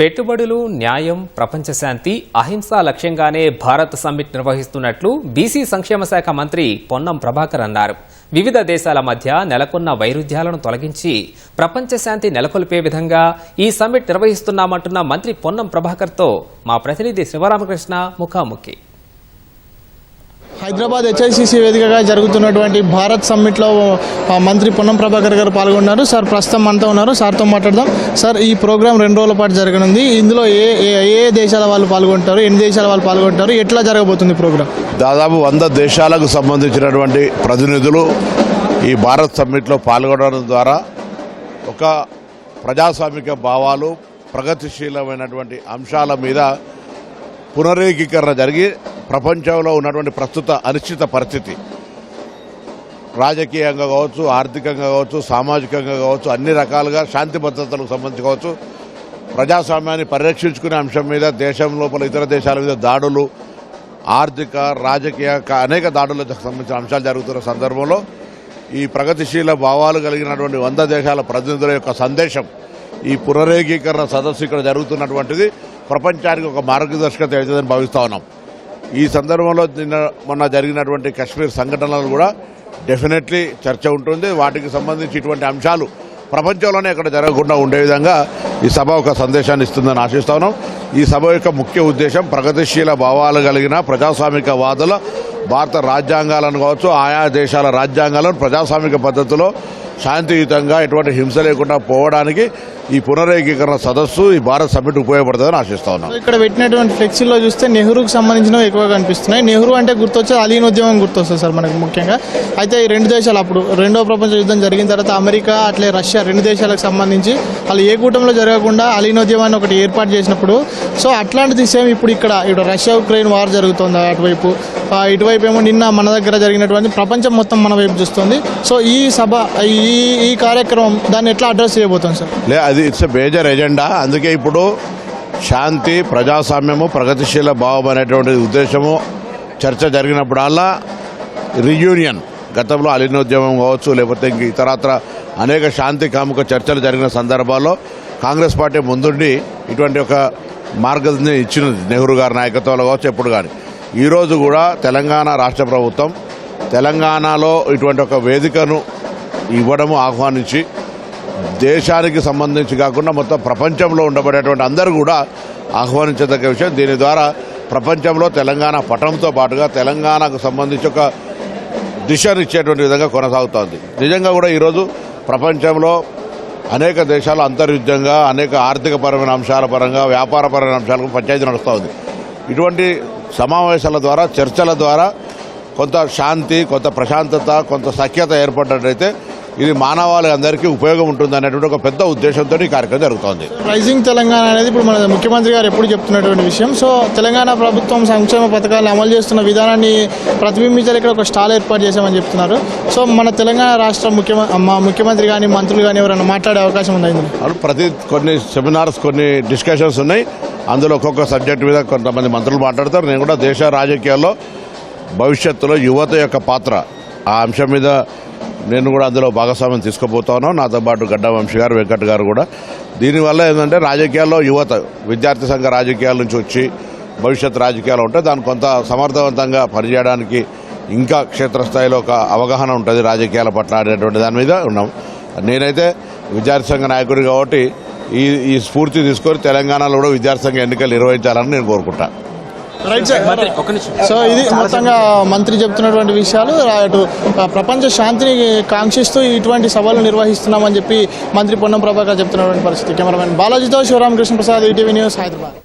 పెట్టుబడులు న్యాయం ప్రపంచ శాంతి అహింస లక్ష్యంగానే భారత్ సమ్మిట్ నిర్వహిస్తున్నట్లు బీసీ సంక్షేమ శాఖ మంత్రి పొన్నం ప్రభాకర్ అన్నారు. వివిధ దేశాల మధ్య నెలకొన్న వైరుధ్యాలను తొలగించి ప్రపంచ శాంతి నెలకొల్పే విధంగా ఈ సమ్మిట్ నిర్వహిస్తున్నామంటున్న మంత్రి పొన్నం ప్రభాకర్తో మా ప్రతినిధి శివరామకృష్ణ ముఖాముఖి. హైదరాబాద్ హెచ్ఐసిసి వేదికగా జరుగుతున్నటువంటి భారత్ సమ్మిట్లో మంత్రి పొన్నం ప్రభాకర్ గారు పాల్గొన్నారు. సార్ ప్రస్తుతం మనతో ఉన్నారు. సార్తో మాట్లాడదాం. సార్ ఈ ప్రోగ్రాం రెండు రోజుల పాటు జరగనుంది. ఇందులో ఏ ఏ- ఏ దేశాల వాళ్ళు పాల్గొంటారు? ఎన్ని దేశాల వాళ్ళు పాల్గొంటారు? ఎట్లా జరగబోతుంది ప్రోగ్రామ్ దాదాపు వంద దేశాలకు సంబంధించినటువంటి ప్రతినిధులు ఈ భారత్ సమ్మిట్లో పాల్గొనడం ద్వారా ఒక ప్రజాస్వామిక భావాలు ప్రగతిశీలమైనటువంటి అంశాల మీద పునరేకీకరణ జరిగి ప్రపంచంలో ఉన్నటువంటి ప్రస్తుత అనిశ్చిత పరిస్థితి. రాజకీయంగా కావచ్చు ఆర్థికంగా కావచ్చు సామాజికంగా కావచ్చు అన్ని రకాలుగా శాంతి భద్రతలకు సంబంధించి కావచ్చు ప్రజాస్వామ్యాన్ని పరిరక్షించుకునే అంశం మీద దేశం లోపల ఇతర దేశాల మీద దాడులు ఆర్థిక రాజకీయ అనేక దాడులకు సంబంధించిన అంశాలు జరుగుతున్న సందర్భంలో ఈ ప్రగతిశీల భావాలు కలిగినటువంటి వంద దేశాల ప్రతినిధుల యొక్క సందేశం ఈ పునరేకీకరణ సదస్సు ఇక్కడ జరుగుతున్నటువంటిది ప్రపంచానికి ఒక మార్గదర్శకత అవుతుందని భావిస్తా ఉన్నాం. ఈ సందర్భంలో నిన్న మొన్న జరిగినటువంటి కశ్మీర్ సంఘటనలు కూడా డెఫినెట్లీ చర్చ ఉంటుంది. వాటికి సంబంధించి ఇటువంటి అంశాలు ప్రపంచంలోనే ఇక్కడ జరగకుండా ఉండే విధంగా ఈ సభ ఒక సందేశాన్ని ఇస్తుందని ఆశిస్తా ఉన్నాం ఈ సభ యొక్క ముఖ్య ఉద్దేశం ప్రగతిశీల భావాలు కలిగిన ప్రజాస్వామిక వాదుల భారత రాజ్యాంగాలను కావచ్చు ఆయా దేశాల రాజ్యాంగాలను ప్రజాస్వామిక పద్ధతిలో శాంతియుతంగా ఎటువంటి హింస లేకుండా పోవడానికి ఈ పునరేకీకరణ సదస్సు ఈ భారత్ సమ్మిట్ ఉపయోగపడుతుందని ఆశిస్తా ఉన్నాం. ఇక్కడ పెట్టినటువంటి ఫ్లెక్సీలో చూస్తే నెహ్రూకి సంబంధించినవి ఎక్కువగా కనిపిస్తున్నాయి. నెహ్రూ అంటే గుర్తొచ్చే అలీన్ ఉద్యమం గుర్తొస్తుంది సార్ మనకు ముఖ్యంగా. అయితే ఈ రెండు దేశాలు అప్పుడు రెండో ప్రపంచ యుద్ధం జరిగిన తర్వాత అమెరికా అట్లే రష్యా రెండు దేశాలకు సంబంధించి వాళ్ళు ఏ కూటమిలో జరగకుండా అలీన్ ఉద్యమాన్ని ఒకటి ఏర్పాటు చేసినప్పుడు. సో అట్లాంటిది సేమ్ ఇప్పుడు ఇక్కడ ఇక్కడ రష్యా ఉక్రెయిన్ వార్ జరుగుతుంది అటువైపు. ఇటువైపు ఏమో నిన్న మన దగ్గర జరిగినటువంటి ప్రపంచం మొత్తం మన వైపు చూస్తుంది. సో ఈ సభ ఈ ఈ ఈ కార్యక్రమం దాన్ని ఎట్లా అడ్రస్ చేయబోతాం సార్ లే అది ఇట్స్ ఎ మేజర్ ఎజెండా అందుకే ఇప్పుడు శాంతి ప్రజాస్వామ్యము ప్రగతిశీల భావం అనేటువంటి ఉద్దేశము చర్చ జరిగినప్పుడల్లా రియూనియన్ గతంలో అలీనోద్యమం కావచ్చు లేకపోతే ఇంక ఇతరత్ర అనేక శాంతి కాముక చర్చలు జరిగిన సందర్భాల్లో కాంగ్రెస్ పార్టీ ముందుండి ఇటువంటి ఒక మార్గదర్శనం ఇచ్చినది నెహ్రూ గారి నాయకత్వంలో కావచ్చు ఎప్పుడు కానీ ఈరోజు కూడా తెలంగాణ రాష్ట్ర ప్రభుత్వం తెలంగాణలో ఇటువంటి ఒక వేదికను ఇవ్వడము ఆహ్వానించి దేశానికి సంబంధించి కాకుండా మొత్తం ప్రపంచంలో ఉండబడేటువంటి అందరూ కూడా ఆహ్వానించదగ్గ విషయం. దీని ద్వారా ప్రపంచంలో తెలంగాణ పటంతో పాటుగా తెలంగాణకు సంబంధించి ఒక దిశనిచ్చేటువంటి విధంగా కొనసాగుతోంది. నిజంగా కూడా ఈరోజు ప్రపంచంలో అనేక దేశాలు అంతర్యుద్ధంగా అనేక ఆర్థికపరమైన అంశాల పరంగా వ్యాపార పరమైన అంశాలకు పంచాయతీ నడుస్తోంది. ఇటువంటి సమావేశాల ద్వారా చర్చల ద్వారా కొంత శాంతి కొంత ప్రశాంతత కొంత సఖ్యత ఏర్పడినట్లయితే ఇది మానవాళి అందరికీ ఉపయోగం ఉంటుంది అనేటువంటి ఒక పెద్ద ఉద్దేశంతో ఈ కార్యక్రమం జరుగుతోంది. రైజింగ్ తెలంగాణ అనేది ఇప్పుడు మన ముఖ్యమంత్రి గారు ఎప్పుడు చెప్తున్నటువంటి విషయం. సో తెలంగాణ ప్రభుత్వం సంక్షేమ పథకాలు అమలు చేస్తున్న విధానాన్ని ప్రతిబింబించాలి. ఇక్కడ ఒక స్టాల్ ఏర్పాటు చేశామని చెప్తున్నారు. సో మన తెలంగాణ రాష్ట్ర ముఖ్యమ మా ముఖ్యమంత్రి కానీ మంత్రులు కానీ ఎవరైనా మాట్లాడే అవకాశం ఉందా ప్రతి కొన్ని సెమినార్స్ కొన్ని డిస్కషన్స్ ఉన్నాయి. అందులో ఒక్కొక్క సబ్జెక్ట్ మీద కొంతమంది మంత్రులు మాట్లాడతారు. నేను కూడా దేశ రాజకీయాల్లో భవిష్యత్తులో యువత యొక్క పాత్ర ఆ అంశం మీద నేను కూడా అందులో భాగస్వామ్యం తీసుకుపోతాను నాతో పాటు గడ్డ వంశీ గారు వెంకట్ గారు కూడా. దీనివల్ల ఏంటంటే రాజకీయాల్లో యువత విద్యార్థి సంఘ రాజకీయాల నుంచి వచ్చి భవిష్యత్ రాజకీయాలు ఉంటే దాన్ని కొంత సమర్థవంతంగా పనిచేయడానికి ఇంకా క్షేత్రస్థాయిలో ఒక అవగాహన ఉంటుంది రాజకీయాల పట్ల అనేటువంటి దాని మీద ఉన్నాం. నేనైతే విద్యార్థి సంఘ నాయకుడు కాబట్టి ఈ ఈ స్ఫూర్తి తీసుకొని తెలంగాణలో కూడా విద్యార్థి సంఘ ఎన్నికలు నిర్వహించాలని నేను కోరుకుంటాను రైట్ సార్ సో ఇది మొత్తంగా మంత్రి చెప్తున్నటువంటి విషయాలు అటు ప్రపంచ శాంతిని కాంక్షిస్తూ ఇటువంటి సభలు నిర్వహిస్తున్నామని చెప్పి మంత్రి పొన్నం ప్రభాకర్ చెప్తున్నటువంటి పరిస్థితి. కెమెరామెన్ బాలాజీతో శివరామకృష్ణ ప్రసాద్ ఈటీవీ న్యూస్ హైదరాబాద్.